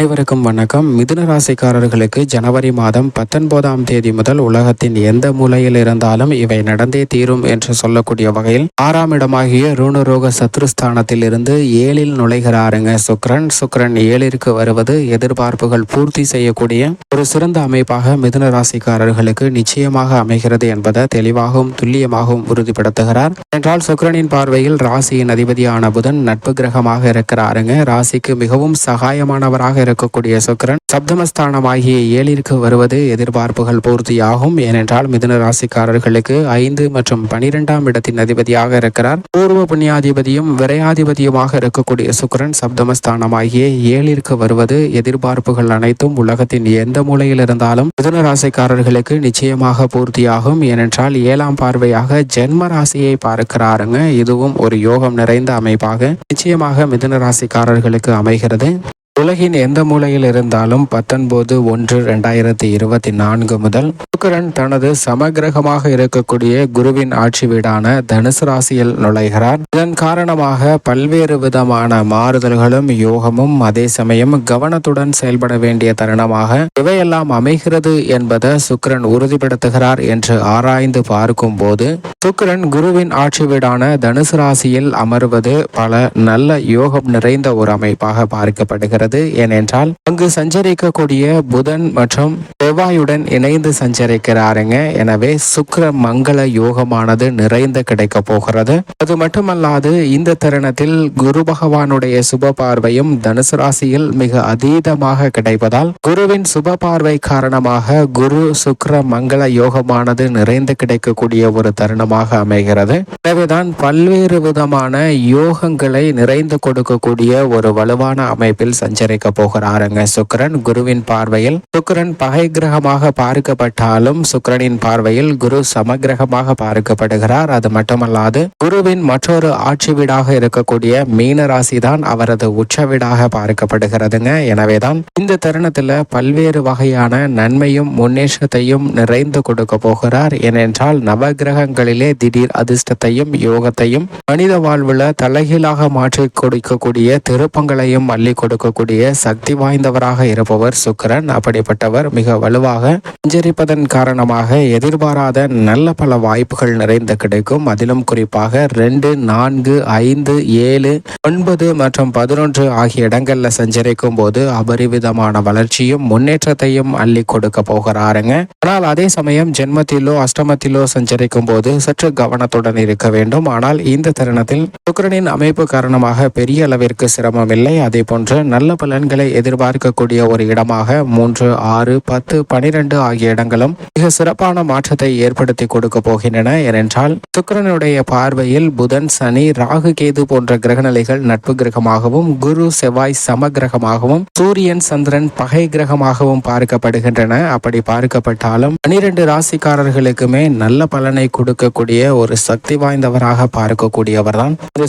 அனைவருக்கும் வணக்கம். மிதுன ராசிக்காரர்களுக்கு ஜனவரி மாதம் பத்தொன்பதாம் தேதி முதல் உலகத்தின் எந்த மூலையில் இருந்தாலும் இவை நடந்தே தீரும் என்று சொல்லக்கூடிய வகையில் ஆறாம் இடமாகிய ரூணரோக சத்ருஸ்தானத்தில் இருந்து ஏழில் நுழைகிறாருங்க. சுக்ரன் சுக்ரன் ஏழிற்கு வருவது எதிர்பார்ப்புகள் பூர்த்தி செய்யக்கூடிய ஒரு சிறந்த அமைப்பாக மிதுன ராசிக்காரர்களுக்கு நிச்சயமாக அமைகிறது என்பதை தெளிவாகவும் துல்லியமாகவும் உறுதிப்படுத்துகிறார். என்றால் சுக்ரனின் பார்வையில் ராசியின் அதிபதியான புதன் நட்பு கிரகமாக இருக்கிறாருங்க. ராசிக்கு மிகவும் சகாயமானவராக இருக்கக்கூடிய சுக்கிரன் சப்தமஸ்தானமாகிய ஏழிற்கு வருவது எதிர்பார்ப்புகள் பூர்த்தியாகும். ஏனென்றால் மிதுன ராசிக்காரர்களுக்கு ஐந்து மற்றும் பனிரெண்டாம் இடத்தின் அதிபதியாக இருக்கிறார். பூர்வ புண்ணியாதிபதியும் விரையாதிபதியுமாக இருக்கக்கூடிய சுக்கிரன் சப்தமஸ்தானமாகிய ஏழிற்கு வருவது எதிர்பார்ப்புகள் அனைத்தும் உலகத்தின் எந்த மூலையில் இருந்தாலும் மிதுன ராசிக்காரர்களுக்கு நிச்சயமாக பூர்த்தியாகும். ஏனென்றால் ஏழாம் பார்வையாக ஜென்ம ராசியை பார்க்கிறாருங்க. இதுவும் ஒரு யோகம் நிறைந்த அமைப்பாக நிச்சயமாக மிதுன ராசிக்காரர்களுக்கு அமைகிறது. உலகின் எந்த மூலையில் இருந்தாலும் பத்தொன்பது ஒன்று ரெண்டாயிரத்தி இருபத்தி நான்கு முதல் சுக்கரன் தனது சமகிரகமாக இருக்கக்கூடிய குருவின் ஆட்சி வீடான தனுசு ராசியில் நுழைகிறார். இதன் காரணமாக பல்வேறு விதமான மாறுதல்களும் யோகமும் அதே சமயம் கவனத்துடன் செயல்பட வேண்டிய தருணமாக இவையெல்லாம் அமைகிறது என்பதை சுக்கரன் உறுதிப்படுத்துகிறார் என்று ஆராய்ந்து பார்க்கும் போது சுக்கரன் குருவின் ஆட்சி வீடான தனுசு ராசியில் அமர்வது பல நல்ல யோகம் நிறைந்த ஒரு அமைப்பாக பார்க்கப்படுகிறது. வருகிறது ஏனென்றால் அங்கு சஞ்சரிக்கக்கூடிய புதன் மற்றும் செவ்வாயுடன் இணைந்து சஞ்சரிக்கிறாருங்க. எனவே சுக்கர மங்கள யோகமானது நிறைந்து கிடைக்க போகிறது. அது மட்டுமல்லாது இந்த தருணத்தில் குரு பகவானுடைய சுப பார்வையும் தனுசு ராசியில் மிக அதீதமாக கிடைப்பதால் குருவின் சுப பார்வை காரணமாக குரு சுக்கர மங்கள யோகமானது நிறைந்து கிடைக்கக்கூடிய ஒரு தருணமாக அமைகிறது. எனவேதான் பல்வேறு விதமான யோகங்களை நிறைந்து கொடுக்கக்கூடிய ஒரு வலுவான அமைப்பில் சஞ்ச சஞ்சரிக்க போகிறாருங்க. சுக்கிரன் குருவின் பார்வையில் சுக்கிரன் பகை கிரகமாக பார்க்கப்பட்டாலும் சுக்கிரனின் பார்வையில் குரு சமகிரகமாக பார்க்கப்படுகிறார். அது மட்டுமல்லாது குருவின் மற்றொரு ஆட்சி வீடாக இருக்கக்கூடிய மீன ராசி தான் அவரது உச்ச வீடாக பார்க்கப்படுகிறதுங்க. எனவேதான் இந்த தருணத்துல பல்வேறு வகையான நன்மையும் முன்னேற்றத்தையும் நிறைந்து கொடுக்க போகிறார். ஏனென்றால் நவகிரகங்களிலே திடீர் அதிர்ஷ்டத்தையும் யோகத்தையும் மனித வாழ்வுல தலைகீழாக மாற்றி கொடுக்கக்கூடிய திருப்பங்களையும் அள்ளி கொடுக்கக்கூடிய சக்தி வாய்ந்தவராக இருப்பவர் சுக்கரன். அப்படிப்பட்டவர் மிக வலுவாக சஞ்சரிப்பதன் காரணமாக எதிர்பாராத நல்ல பல வாய்ப்புகள் நிறைந்து கிடைக்கும். அதிலும் குறிப்பாக ரெண்டு நான்கு ஐந்து ஏழு ஒன்பது மற்றும் பதினொன்று ஆகிய இடங்கள்ல சஞ்சரிக்கும் போது அபரிவிதமான வளர்ச்சியும் முன்னேற்றத்தையும் அள்ளி கொடுக்க போகிறாருங்க. ஆனால் அதே சமயம் ஜென்மத்திலோ அஷ்டமத்திலோ சஞ்சரிக்கும் போது சற்று கவனத்துடன் இருக்க வேண்டும். ஆனால் இந்த தருணத்தில் சுக்கரனின் அமைப்பு காரணமாக பெரிய அளவிற்கு சிரமம் இல்லை. அதே போன்று நல்ல பலன்களை எதிர்பார்க்கக்கூடிய ஒரு இடமாக மூன்று ஆறு பத்து பனிரெண்டு ஆகிய இடங்களும் மிக சிறப்பான மாற்றத்தை ஏற்படுத்தி கொடுக்க போகின்றன. ஏனென்றால் சுக்கிரனுடைய பார்வையில் புதன் சனி ராகு கேது போன்ற கிரகநிலைகள் நட்பு கிரகமாகவும் குரு செவ்வாய் சம கிரகமாகவும் சூரியன் சந்திரன் பகை கிரகமாகவும் பார்க்கப்படுகின்றன. அப்படி பார்க்கப்பட்டாலும் பனிரெண்டு ராசிக்காரர்களுக்குமே நல்ல பலனை கொடுக்கக்கூடிய ஒரு சக்தி வாய்ந்தவராக பார்க்கக்கூடியவர் தான் இது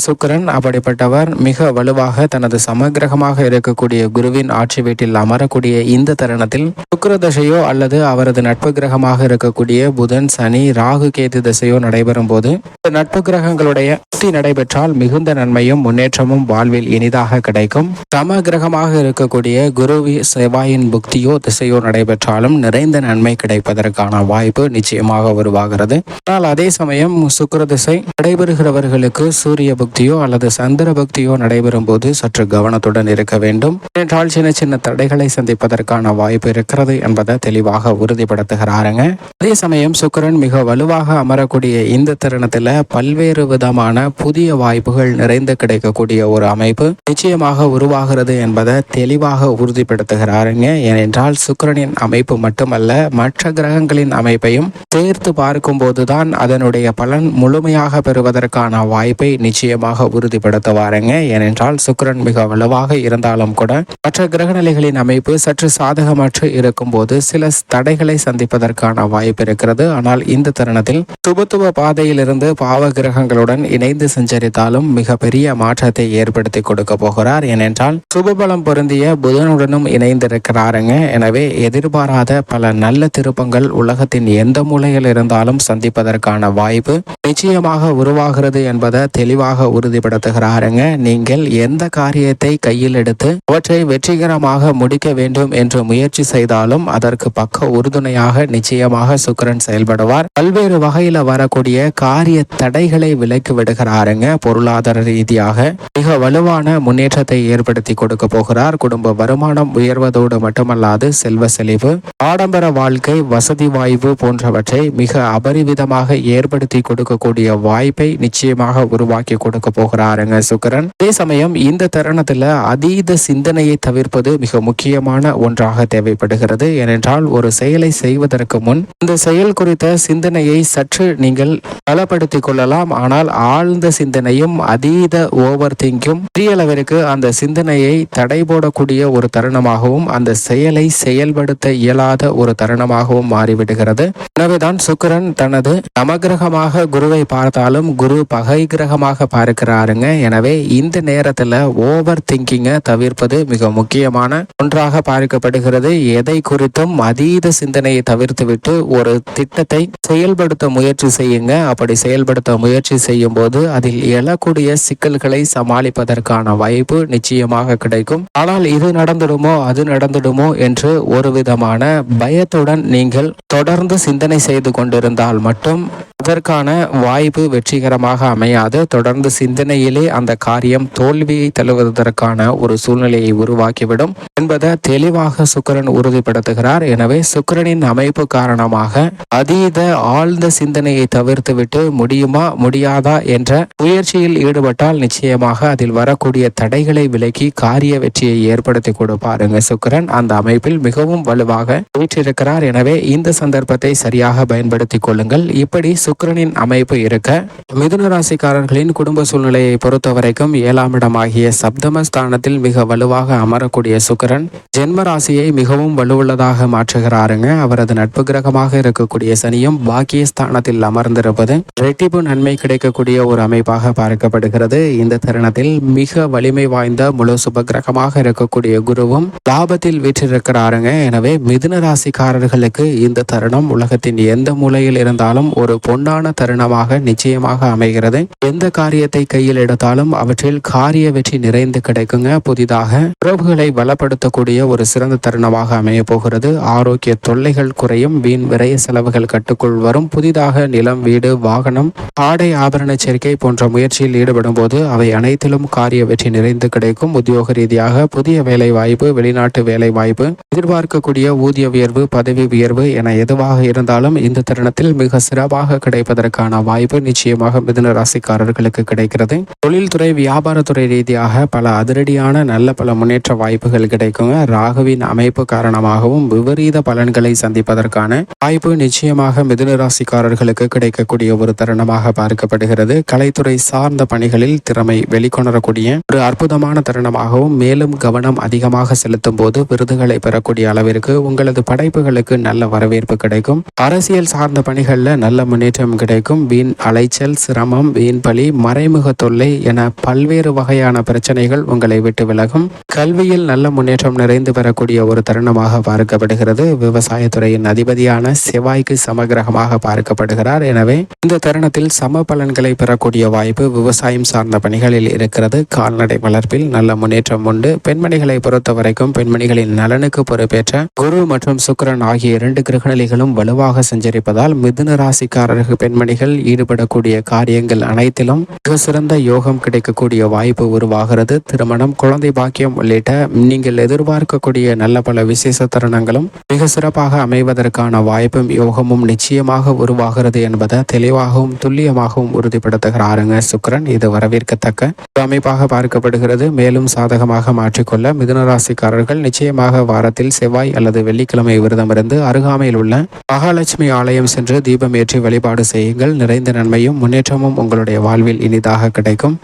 அப்படிப்பட்டவர் மிக வலுவாக தனது சமகிரகமாக இருக்கக்கூடிய குருவின் ஆட்சி வீட்டில் அமரக்கூடிய இந்த தருணத்தில் சுக்கர தசையோ அல்லது அவரது நட்பு கிரகமாக இருக்கக்கூடிய புதன் சனி ராகு கேது திசையோ நடைபெறும் போது நட்பு கிரகங்களுடைய பக்தி நடைபெற்றால் மிகுந்த நன்மையும் முன்னேற்றமும் வாழ்வில் இனிதாக கிடைக்கும். சம கிரகமாக இருக்கக்கூடிய குரு செவ்வாயின் புக்தியோ திசையோ நடைபெற்றாலும் நிறைந்த நன்மை கிடைப்பதற்கான வாய்ப்பு நிச்சயமாக உருவாகிறது. ஆனால் அதே சமயம் சுக்கர திசை நடைபெறுகிறவர்களுக்கு சூரிய புக்தியோ அல்லது சந்திர புக்தியோ நடைபெறும் போது சற்று கவனத்துடன் இருக்க வேண்டும். என்றால் சின்ன சின்ன தடைகளை சந்திப்பதற்கான வாய்ப்பு இருக்கிறது என்பதை தெளிவாக உறுதிப்படுத்துகிறாருங்க. அதே சமயம் சுக்கிரன் மிக வலுவாக அமரக்கூடிய இந்த தருணத்தில் பல்வேறு விதமான புதிய வாய்ப்புகள் நிறைந்து கிடைக்கக்கூடிய ஒரு அமைப்பு நிச்சயமாக உருவாகிறது என்பதை தெளிவாக உறுதிப்படுத்துகிறாருங்க. ஏனென்றால் சுக்கிரனின் அமைப்பு மட்டுமல்ல மற்ற கிரகங்களின் அமைப்பையும் சேர்த்து பார்க்கும் போதுதான் அதனுடைய பலன் முழுமையாக பெறுவதற்கான வாய்ப்பை நிச்சயமாக உறுதிப்படுத்துவாருங்க. ஏனென்றால் சுக்கிரன் மிக வலுவாக இருந்தாலும் கூட மற்ற கிரகநிலைகளின் அமைப்பு சற்று சாதகமற்று இருக்கும்போது சில தடைகளை சந்திப்பதற்கான வாய்ப்பு இருக்கிறது. ஆனால் இந்த தருணத்தில் சுபத்துவ பாதையிலிருந்து பாவ கிரகங்களுடன் இணைந்து சஞ்சரித்தாலும் மிகப்பெரிய மாற்றத்தை ஏற்படுத்தி கொடுக்க போகிறார். ஏனென்றால் சுபபலம் பொருந்திய புதனுடனும் இணைந்திருக்கிறாருங்க. எனவே எதிர்பாராத பல நல்ல திருப்பங்கள் உலகத்தின் எந்த மூலையில் இருந்தாலும் சந்திப்பதற்கான வாய்ப்பு நிச்சயமாக உருவாகிறது என்பதை தெளிவாக உறுதிப்படுத்துகிறாருங்க. நீங்கள் எந்த காரியத்தை கையில் எடுத்து அவற்றை வெற்றிகரமாக முடிக்க வேண்டும் என்று முயற்சி செய்தாலும் அதற்கு பக்க உறுதுணையாக நிச்சயமாக சுக்கிரன் செயல்படுவார். பல்வேறு வகையில வரக்கூடிய காரிய தடைகளை விலக்கி விடுகிறாருங்க பொருளாதார ரீதியாக மிக வலுவான முன்னேற்றத்தை ஏற்படுத்தி கொடுக்க போகிறார். குடும்ப வருமானம் உயர்வதோடு மட்டுமல்லாது செல்வ செழிவு ஆடம்பர வாழ்க்கை வசதி வாய்ப்பு போன்றவற்றை மிக அபரிவிதமாக ஏற்படுத்தி கொடுக்கக்கூடிய வாய்ப்பை நிச்சயமாக உருவாக்கி கொடுக்க போகிறாருங்க சுக்கரன். அதே சமயம் இந்த தருணத்துல அதீத சிந்தனையை தவிர்ப்பது மிக முக்கியமான ஒன்றாக தேவைப்படுகிறது. ஏனென்றால் ஒரு செயலை செய்வதற்கு முன் இந்த செயல் குறித்த சிந்தனையை சற்று நீங்கள் பலப்படுத்திக் கொள்ளலாம். ஆனால் ஆழ்ந்த சிந்தனையும் அதீத ஓவர் திங்கும் பெரியளவிற்கு அந்த சிந்தனையை தடை போடக்கூடிய ஒரு தருணமாகவும் அந்த செயலை செயல்படுத்த இயலாத ஒரு தருணமாகவும் மாறிவிடுகிறது. எனவேதான் சுக்கிரன் தனது நவகிரகமாக குருவை பார்த்தாலும் குரு பகை கிரகமாக பார்க்கிறாருங்க. எனவே இந்த நேரத்துல ஓவர் திங்கிங்கை தவிர்ப்பது மிக முக்கியமான ஒன்றாக பார்க்கப்படுகிறது. எதை குறித்தும் அதீத சிந்தனையை தவிர்த்துவிட்டு ஒரு திட்டத்தை செயல்படுத்த முயற்சி செய்யுங்க. அப்படி செயல்படுத்த முயற்சி செய்யும் போது அதில் எழக்கூடிய சிக்கல்களை சமாளிப்பதற்கான வாய்ப்பு நிச்சயமாக கிடைக்கும். ஆனால் இது நடந்துடுமோ அது நடந்துடுமோ என்று ஒரு விதமான பயத்துடன் நீங்கள் தொடர்ந்து சிந்தனை செய்து கொண்டிருந்தால் மட்டும் அதற்கான வாய்ப்பு வெற்றிகரமாக அமையாது. தொடர்ந்து சிந்தனையிலே அந்த காரியம் தோல்வியை தழுவதற்கான ஒரு சூழ்நிலையை உருவாக்கிவிடும் என்பதை தெளிவாக சுக்கிரன் உறுதிப்படுத்துகிறார். எனவே சுக்கிரனின் அமைப்பு காரணமாக அதீத ஆழ்ந்த சிந்தனையை தவிர்த்துவிட்டு முடியுமா முடியாதா என்ற முயற்சியில் ஈடுபட்டால் நிச்சயமாக அதில் வரக்கூடிய தடைகளை விலக்கி காரிய வெற்றியை ஏற்படுத்தி கொடுப்பாருங்க சுக்கரன் அந்த அமைப்பில் மிகவும் வலுவாக வீற்றிருக்கிறார். எனவே இந்த சந்தர்ப்பத்தை சரியாக பயன்படுத்திக் கொள்ளுங்கள். இப்படி சுக்கரனின் அமைப்பு இருக்க மிதுன ராசிக்காரர்களின் குடும்ப சூழ்நிலையை பொறுத்த வரைக்கும் ஏழாம் இடமாகிய சப்தம ஸ்தானத்தில் மிக வலுவாக அமரக்கூடிய சுக்கிரன் ஜென்ம ராசியை மிகவும் வலுவுள்ளதாக மாற்றுகிறாருங்க. அவரது நட்பு கிரகமாக இருக்கக்கூடிய சனியும் பாக்கிய ஸ்தானத்தில் அமர்ந்திருப்பது ரெட்டிப்பு நன்மை கிடைக்கக்கூடிய ஒரு அமைப்பாக பார்க்கப்படுகிறது. இந்த தருணத்தில் மிக வலிமை வாய்ந்த முழு சுப கிரகமாக இருக்கக்கூடிய குருவும் லாபத்தில் வீற்றிருக்கிறாருங்க. எனவே மிதுன ராசிக்காரர்களுக்கு இந்த தருணம் உலகத்தின் எந்த மூலையில் இருந்தாலும் ஒரு பொன்னான தருணமாக நிச்சயமாக அமைகிறது. எந்த காரியத்தை கையில் எடுத்தாலும் அவற்றில் காரிய வெற்றி நிறைந்து கிடைக்குங்க. புதிதாக உறவுகளை பலப்படுத்தக்கூடிய ஒரு சிறந்த தருணமாக அமைய போகிறது. ஆரோக்கிய தொல்லைகள் குறையும். வீண் விரைய செலவுகள் கட்டுக்குள் வரும். புதிதாக நிலம் வீடு வாகனம் ஆடை ஆபரண சேர்க்கை போன்ற முயற்சியில் ஈடுபடும் போது அவை அனைத்திலும் காரிய வெற்றி நிறைந்து கிடைக்கும். உத்தியோக ரீதியாக புதிய வேலை வாய்ப்பு வெளிநாட்டு வேலை வாய்ப்பு எதிர்பார்க்கக்கூடிய ஊதிய உயர்வு பதவி உயர்வு என எதுவாக இருந்தாலும் இந்த தருணத்தில் மிக சிறப்பாக கிடைப்பதற்கான வாய்ப்பு நிச்சயமாக மிதுன ராசிக்காரர்களுக்கு கிடைக்கிறது. தொழில்துறை வியாபாரத்துறை ரீதியாக பல அதிரடியான நல்ல பல முன்னேற்ற வாய்ப்புகள் கிடைக்குங்க. ராகுவின் அமைப்பு காரணமாகவும் விபரீத பலன்களை சந்திப்பதற்கான வாய்ப்பு நிச்சயமாக மிதுன ராசிக்காரர்களுக்கு கிடைக்கக்கூடிய ஒரு தருணமாக பார்க்கப்படுகிறது. கலைத்துறை சார்ந்த பணிகளில் திறமை வெளிக்கொணரக்கூடிய ஒரு அற்புதமான தருணமாகவும் மேலும் கவனம் அதிகமாக செலுத்தும் போது விருதுகளை பெறக்கூடிய அளவிற்கு உங்களது படைப்புகளுக்கு நல்ல வரவேற்பு கிடைக்கும். அரசியல் சார்ந்த பணிகளில் நல்ல முன்னேற்றம் கிடைக்கும். வீண் அலைச்சல் சிரமம் வீண் பலி மறைமுக தொல்லை என பல்வேறு வகையான பிரச்சனைகள் உங்களை விட்டு விலகும். கல்வியில் நல்ல முன்னேற்றம் நிறைந்து பெறக்கூடிய ஒரு தருணமாக பார்க்கப்படுகிறது. விவசாயத்துறையின் அதிபதியான செவ்வாய்க்கு சமகிரகமாக பார்க்கப்படுகிறார். எனவே இந்த தருணத்தில் சம பலன்களை பெறக்கூடிய வாய்ப்பு விவசாயம் சார்ந்த பணிகளில் இருக்கிறது. கால்நடை வளர்ப்பில் நல்ல முன்னேற்றம் உண்டு. பெண்மணிகளை பொறுத்த வரைக்கும் பெண்மணிகளின் நலனுக்கு பொறுப்பேற்ற குரு மற்றும் சுக்கிரன் ஆகிய இரண்டு கிரகநிலைகளும் வலுவாக சஞ்சரிப்பதால் மிதுன ராசிக்காரர்கள் பெண்மணிகள் ஈடுபடக்கூடிய காரியங்கள் அனைத்திலும் மிக சிறந்த யோகம் கிடைக்கக்கூடிய வாய்ப்பு உருவாகிறது. திருமணம் குழந்தை பாக்கியம் உள்ளிட்ட நீங்கள் எதிர்பார்க்கக்கூடிய நல்ல பல விசேஷ தருணங்களும் மிக சிறப்பாக அமைவதற்கான வாய்ப்பும் யோகமும் நிச்சயமாக உருவாகிறது என்பதை தெளிவாகவும் துல்லியமாகவும் உறுதிப்படுத்துகிறாருங்க சுக்கிரன் இது வரவேற்கத்தக்க அமைப்பாக பார்க்கப்படுகிறது. மேலும் சாதகமாக மாற்றிக்கொள்ள மிதுன ராசிக்காரர்கள் நிச்சயமாக வாரத்தில் செவ்வாய் அல்லது வெள்ளிக்கிழமை விரதமிருந்து அருகாமையில் உள்ள மகாலட்சுமி ஆலயம் சென்று தீபம் ஏற்றி வழிபாடு செய்யுங்கள். நிறைந்த நன்மையும் முன்னேற்றமும் உங்களுடைய வாழ்வில் இனிதாக கிடைக்கும்.